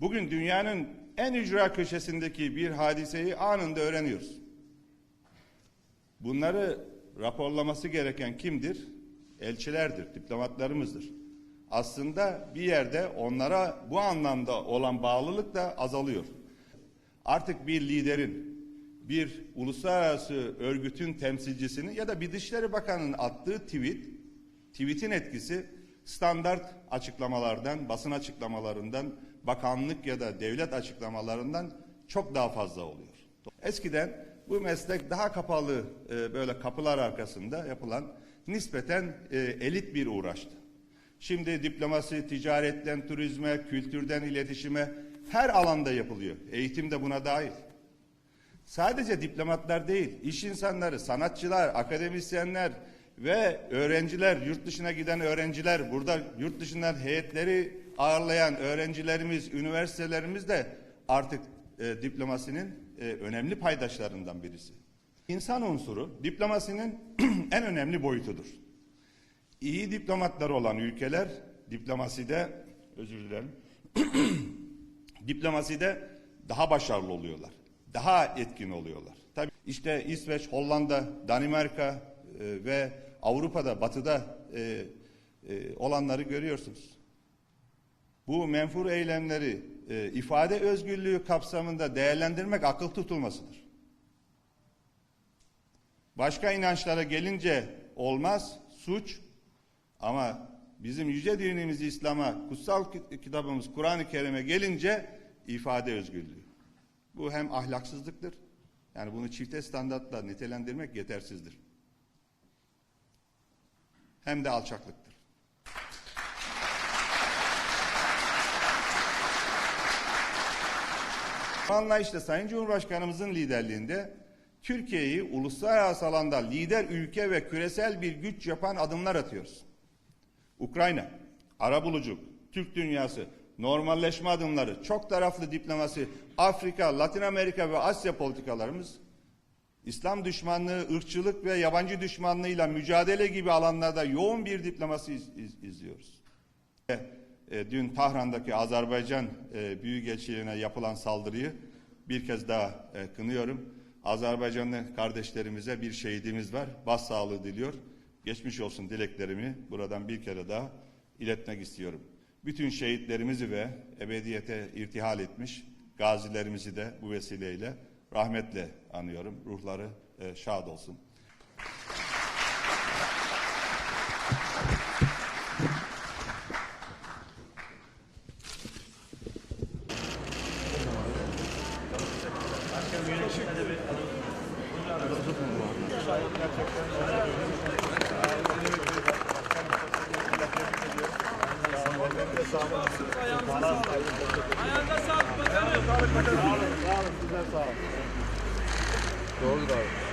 Bugün dünyanın en ücra köşesindeki bir hadiseyi anında öğreniyoruz. Bunları raporlaması gereken kimdir? Elçilerdir, diplomatlarımızdır. Aslında bir yerde onlara bu anlamda olan bağlılık da azalıyor. Artık bir liderin, bir uluslararası örgütün temsilcisinin ya da bir Dışişleri Bakanı'nın attığı tweet, tweetin etkisi standart açıklamalardan, basın açıklamalarından, bakanlık ya da devlet açıklamalarından çok daha fazla oluyor. Eskiden bu meslek daha kapalı e, böyle kapılar arkasında yapılan nispeten e, elit bir uğraştı. Şimdi diplomasi, ticaretten turizme, kültürden iletişime her alanda yapılıyor. Eğitim de buna dahil. Sadece diplomatlar değil, iş insanları, sanatçılar, akademisyenler ve öğrenciler, yurt dışına giden öğrenciler, burada yurt dışından heyetleri ağırlayan öğrencilerimiz, üniversitelerimiz de artık e, diplomasinin e, önemli paydaşlarından birisi. İnsan unsuru diplomasinin en önemli boyutudur. İyi diplomatlar olan ülkeler diplomaside özür dilerim. diplomaside daha başarılı oluyorlar. Daha etkin oluyorlar. Tabii işte İsveç, Hollanda, Danimarka e, ve Avrupa'da, Batı'da e, e, olanları görüyorsunuz. Bu menfur eylemleri e, ifade özgürlüğü kapsamında değerlendirmek akıl tutulmasıdır. Başka inançlara gelince olmaz, suç ama bizim yüce dinimiz İslam'a, kutsal ki- kitabımız Kur'an-ı Kerim'e gelince ifade özgürlüğü. Bu hem ahlaksızlıktır, yani bunu çifte standartla nitelendirmek yetersizdir. Hem de alçaklıktır. Bu anlayışla Sayın Cumhurbaşkanımızın liderliğinde Türkiye'yi uluslararası alanda lider ülke ve küresel bir güç yapan adımlar atıyoruz. Ukrayna, arabuluculuk, Türk dünyası, normalleşme adımları, çok taraflı diplomasi, Afrika, Latin Amerika ve Asya politikalarımız, İslam düşmanlığı, ırkçılık ve yabancı düşmanlığıyla mücadele gibi alanlarda yoğun bir diplomasi iz- iz- izliyoruz. E, e, dün Tahran'daki Azerbaycan e, Büyükelçiliğine yapılan saldırıyı bir kez daha e, kınıyorum. Azerbaycanlı kardeşlerimize bir şehidimiz var. Başsağlığı diliyor. Geçmiş olsun dileklerimi buradan bir kere daha iletmek istiyorum. Bütün şehitlerimizi ve ebediyete irtihal etmiş gazilerimizi de bu vesileyle rahmetle anıyorum. Ruhları e, şad olsun. Ayağında sağlık bakanım. Sağlık bakanım. Sağ olun, sağ olun. Sizler sağ olun. Doğrudur abi.